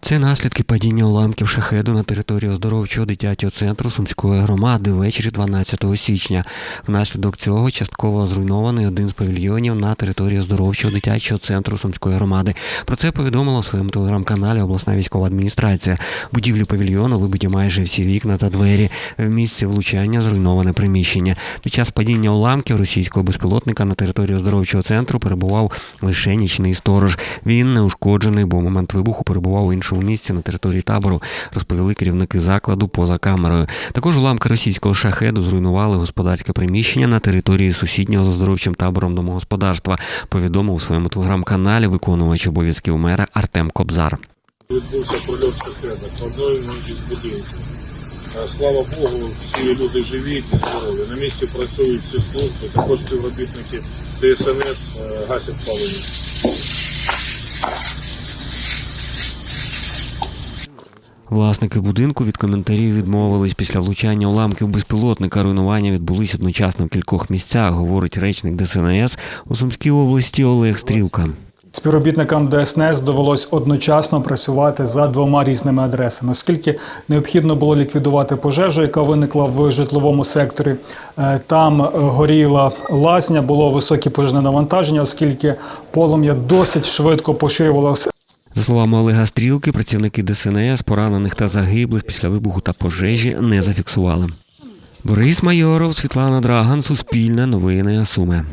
Це наслідки падіння уламків шахеду на території оздоровчого дитячого центру Сумської громади ввечері 12 січня. Внаслідок цього частково зруйнований один з павільйонів на території оздоровчого дитячого центру Сумської громади. Про це повідомила у своєму телеграм-каналі обласна військова адміністрація. Будівлі павільйону вибиті майже всі вікна та двері. В місці влучання зруйноване приміщення. Під час падіння уламків російського безпілотника на території оздоровчого центру перебував лише нічний сторож. Він не ушкоджений, бо в момент вибуху перебував у іншому місці на території табору, розповіли керівники закладу поза камерою. Також уламки російського шахеду зруйнували господарське приміщення на території сусіднього з оздоровчим табором домогосподарства. Повідомив у своєму телеграм-каналі виконувач обов'язків мера Артем Кобзар. Відбувся прольот шахеда по одному із будинків. Е, Слава Богу, всі люди живі і здорові. На місці працюють всі служби, також співробітники ДСНС е, гасять паливо. Власники будинку від коментарів відмовились після влучання уламків безпілотника. Руйнування відбулись одночасно в кількох місцях, говорить речник ДСНС у Сумській області Олег Стрілка. Співробітникам ДСНС довелось одночасно працювати за двома різними адресами, оскільки необхідно було ліквідувати пожежу, яка виникла в житловому секторі. Е, Там е, горіла лазня, було високе пожежне навантаження, оскільки полум'я досить швидко поширювалося За словами Олега Стрілки, працівники ДСНС поранених та загиблих після вибуху та пожежі не зафіксували. Борис Майоров, Світлана Драган, Суспільне, Новини Суми.